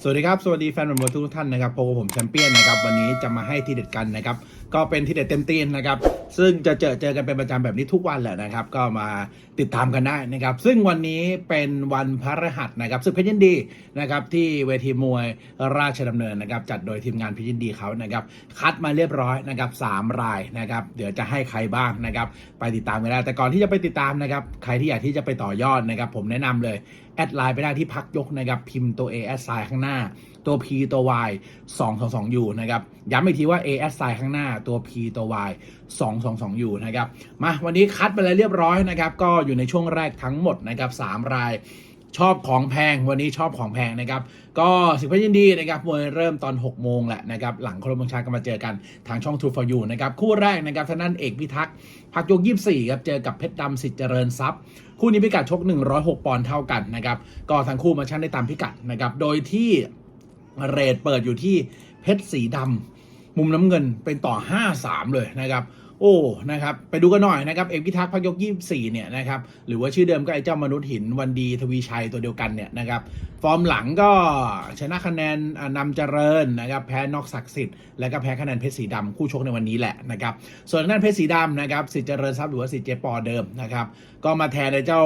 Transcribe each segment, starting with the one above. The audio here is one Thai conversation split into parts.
สวัสดีครับ สวัสดีแฟนบอลทุกท่านนะครับพบกับผมแชมเปี้ยนนะครับ วันนี้จะมาให้ทีเด็ดกันนะครับ ก็เป็นทีเด็ดเต็มตีนนะครับ ซึ่งจะเจอเจอกันเป็นประจำแบบนี้ทุกวันแหละนะครับ ก็มาติดตามกันได้นะครับ ซึ่งวันนี้เป็นวันพระรหัสนะครับศึกเพชรยินดีนะครับที่เวทีมวยราชดำเนินนะครับ จัดโดยทีมงานเพชรยินดีเขานะครับ คัดมาเรียบร้อยนะครับสามรายนะครับ เดี๋ยวจะให้ใครบ้างนะครับ ไปติดตามกันได้ แต่ก่อนที่จะไปติดตามนะครับ ใครที่อยากที่จะไปต่อยอดนะครับ ผมแนะนำเลยแอดไลน์ไปได้ที่พักยกนะครับ พิมพ์ตัว A แอดไซน์ข้างหน้า ตัว P ตัว Y 2 2 2 U นะครับ ย้ำอีกทีว่า A แอดไซน์ข้างหน้า ตัว P ตัว Y 2 2 2 U นะครับ มาวันนี้คัดไปแล้วเรียบร้อยนะครับ ก็อยู่ในช่วงแรกทั้งหมดนะครับ3ราย ชอบของแพงวันนี้ชอบของแพงนะครับ ก็สิบพชรยินดีนะครับมวยเริ่มตอน 6 โมงแหละนะครับหลังครบบังชาก็มาเจอกันทางช่อง True for You นะครับคู่แรกนะครับท่างด้นเอกพิทักษ์พักยก24ครับเจอกับเพชรดำสิทธิ์เจริญทรัพย์ คู่นี้พิกัดชก 106 ปอนด์เท่ากันนะครับก็ทั้งคู่มาชั่งได้ตามพิกัดนะครับโดยที่เรทเปิดอยู่ที่เพชรสีดำมุมน้ำเงินเป็นต่อ 5-3 เลยนะครับ โอ้นะครับไปดูกันหน่อยนะครับเอกพิทักษ์พักยก 24 เนี่ยนะครับหรือว่าชื่อเดิมก็ไอ้เจ้ามนุษย์หินวันดีทวีชัยตัวเดียวกันเนี่ยนะครับฟอร์มหลังก็ชนะคะแนนนำเจริญนะครับแพ้นอกศักดิ์สิทธิ์แล้วก็แพ้คะแนนเพชรสีดำคู่ชกในวันนี้แหละนะครับส่วนทางด้านเพชรสีดำนะครับสิทธิ์เจริญทรัพย์หรือว่าสิทธิ์เจปอเดิมนะครับก็มาแทนในเจ้า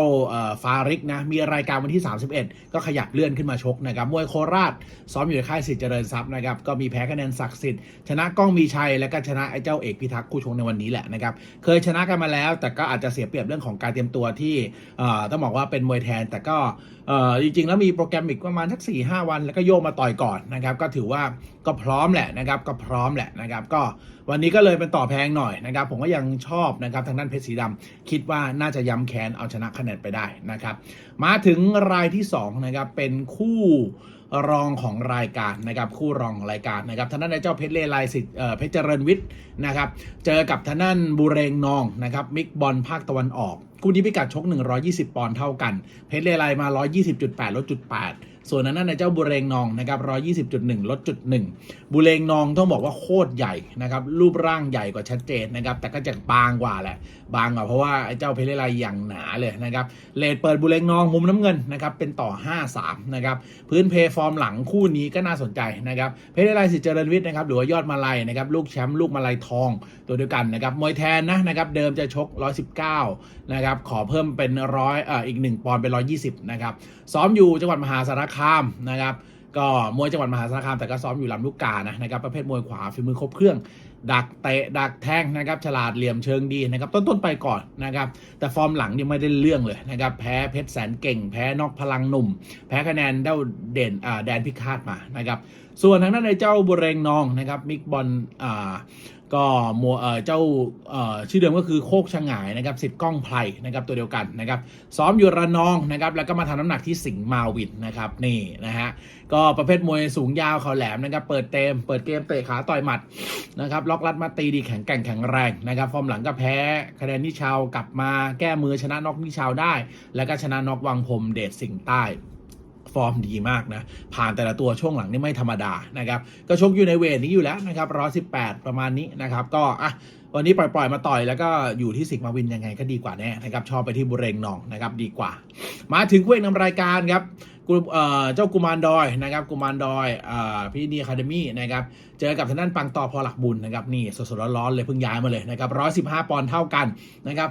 ฟาริกนะมีรายการวันที่ 31 ก็ขยับเลื่อนขึ้นมาชกนะครับมวยโคราชซ้อมอยู่ในค่ายสิทธิ์เจริญทรัพย์นะครับก็มีแพ้คะแนนศักดิ์สิทธิ์ชนะก้องมีชัยแล้วก็ชนะไอ้เจ้าเอกพิทักษ์คู่ชกในวันนี้แหละนะครับ เคยชนะกันมาแล้ว แต่ก็อาจจะเสียเปรียบเรื่องของการเตรียมตัวที่ต้องบอกว่าเป็นมวยแทน แต่ก็จริงๆ แล้วมีโปรแกรมอีกประมาณสัก4 5วัน แล้วก็โยกมาต่อยก่อนนะครับ ก็ถือว่าก็พร้อมแหละนะครับ ก็พร้อมแหละนะครับ ก็วันนี้ก็เลยเป็นต่อแพงหน่อยนะครับ ผมก็ยังชอบนะครับทางด้านเพชรสีดำคิดว่าน่าจะย้ำแค้นเอาชนะคะแนนไปได้นะครับ มาถึงรายที่สองนะครับเป็นคู่ รองของรายการนะครับคู่รองของรายการนะครับทางด้านนายเจ้าเพชรเลไลสิทธิ์เพชรเจริญวิทย์นะครับเจอกับทางด้านบุเรงนองนะครับมิกบอลภาคตะวันออกคู่นี้พิกัดชก 120 ปอนด์เท่ากัน เพชรเลไลมา 120.8 ลดจุด8ส่วนทางด้านนายเจ้าบุเรงนองนะครับ 120.1 ลดจุด1บุเรงนองต้องบอกว่าโคตรใหญ่นะครับ รูปร่างใหญ่กว่าชัดเจนนะครับ แต่ก็จะบางกว่าแหละ บางกว่าเพราะว่าไอ้เจ้าเพชรเลไลอย่างหนาเลยนะครับ เลดเปิดบุเรงนองมุมน้ำเงินนะครับ เป็นต่อ 5-3 นะครับ พื้นเพย์ฟอร์มหลังคู่นี้ก็น่าสนใจนะครับ เพชรเลไลสิทธิ์เจริญวิทย์นะครับ หรือว่ายอดมาลัยนะครับ ลูกแชมป์ลูกมาลัยทองตัวเดียวกันนะครับ มวยแทนนะนะครับ เดิมจะชก 119 นะครับขอเพิ่มเป็นร้อยเอ่ออีก 1 ปอนด์เป็น 120 นะครับ ซ้อมอยู่จังหวัดมหาสารคามนะครับก็มวยจังหวัดมหาสารคามแต่ก็ซ้อมอยู่ลำลูกกานะนะครับประเภทมวยขวาฝีมือครบเครื่อง ดักเตะดักแทงนะครับฉลาดเหลี่ยมเชิงดีนะครับต้นๆไปก่อนนะครับแต่ฟอร์มหลังนี่ไม่ได้เรื่องเลยนะครับแพ้เพชรแสนเก่ง แพ้นอกพลังหนุ่ม แพ้คะแนนเด้าเด่นแดนพิฆาตมานะครับ ส่วนทางด้านในเจ้าบุเรงนองนะครับมิกบอลอ่าก็มัวเออเจ้าเออชื่อเดิมก็คือโคกชะงายนะครับสิทธิ์ก้องไพรนะครับตัวเดียวกันนะครับซ้อมอยู่ระนองนะครับแล้วก็มาทำน้ำหนักที่สิงห์มาวินนะครับนี่นะฮะก็ประเภทมวยสูงยาวเขาแหลมนะครับเปิดเต็มเปิดเกมเตะขาต่อยหมัดนะครับล็อกรัดมาตีดีแข็งแกร่งแข็งแรงนะครับฟอร์มหลังก็แพ้คะแนนนิชาวกลับมาแก้มือชนะน็อกนิชาวได้ แล้วก็ชนะน็อกวังพรมเดชสิงห์ใต้ ฟอร์มดีมากนะ ผ่านแต่ละตัวช่วงหลังนี่ไม่ธรรมดานะครับ ก็ชกอยู่ในเวทนี้อยู่แล้วนะครับร้อยสิบแปดประมาณนี้นะครับ ก็อะวันนี้ปล่อยๆมาต่อยแล้วก็อยู่ที่สิงมาวินยังไงก็ดีกว่าแน่นะครับ ชอบไปที่บุเรงนองนะครับดีกว่า มาถึงคู่เอกนำรายการครับกุเจ้ากุมารดอยนะครับกุมารดอยอพี่ดีคาเดมี่นะครับเจอกับทางด้านปังต่อพอหลักบุญนะครับนี่สดๆร้อนๆเลยเพิ่งย้ายมาเลยนะครับร้อยสิบห้าปอนด์เท่ากันนะครับ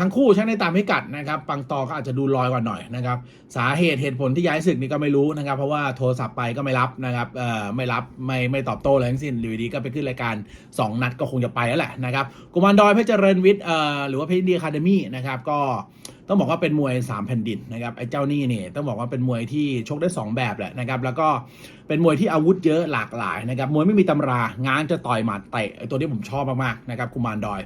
ทั้งคู่ช่างได้ตามพิกัดนะครับ ปังตอก็อาจจะดูลอยกว่าหน่อยนะครับ สาเหตุเหตุผลที่ย้ายศึกนี่ก็ไม่รู้นะครับ เพราะว่าโทรศัพท์ไปก็ไม่รับนะครับไม่รับไม่ไม่ตอบโต้อะไรทั้งสิ้นอยู่ดีก็ไปขึ้นรายการ 2 นัดก็คงจะไปแล้วแหละนะครับกุมารดอยเพชรเจริญวิทย์หรือว่าเพชรดีคาเดมี่นะครับก็ ต้องบอกว่าเป็นมวย 3 แผ่นดินนะครับไอ้เจ้านี่เนี่ยต้องบอกว่าเป็นมวยที่ชกได้ 2 แบบแหละนะครับแล้วก็เป็นมวยที่อาวุธเยอะหลากหลายนะครับมวยไม่มีตำรางานจะต่อยหมัดเตะไอ้ตัวที่ผมชอบมากๆนะครับกุมารดอย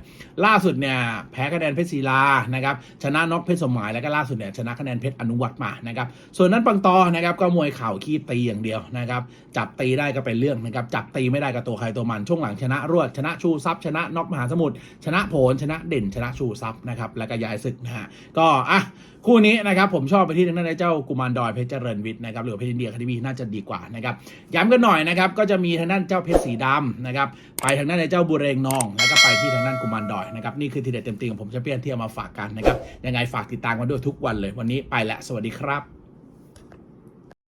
ล่าสุดเนี่ยแพ้คะแนนเพชรศิลานะครับชนะน็อกเพชรสมหมายแล้วก็ล่าสุดเนี่ยชนะคะแนนเพชรอนุวัตมานะครับส่วนนั้นปังตอนะครับก็มวยเข่าขี้ตีอย่างเดียวนะครับจับตีได้ก็เป็นเรื่องนะครับจับตีไม่ได้ก็ตัวใครตัวมันช่วงหลังชนะรวดชนะชูทรัพย์ชนะน็อกมหาสมุทรชนะโผลชนะเด่นชนะชูทรัพย์นะครับแล้วก็ย้ายศึกนะฮะก็อะคู่นี้นะครับผมชอบไปที่ทางด้านในเจ้ากุมารดอยเพชรเจริญวิทย์นะครับหรือเพชรอินเดียคาเดมีน่าจะดีกว่านะครับย้ำกันหน่อยนะครับก็จะมีทางด้านเจ้าเพชรสีดำนะครับไปทางด้านในเจ้าบุเรงนองแล้วก็ไปที่ทางด้านกุมารดอยนะครับนี่คือทีเด็ดเต็มตีของผมแชมเปี้ยนที่เอามาฝากกันนะครับยังไงฝากติดตามกันด้วยทุกวันเลยวันนี้ไปละสวัสดีครับ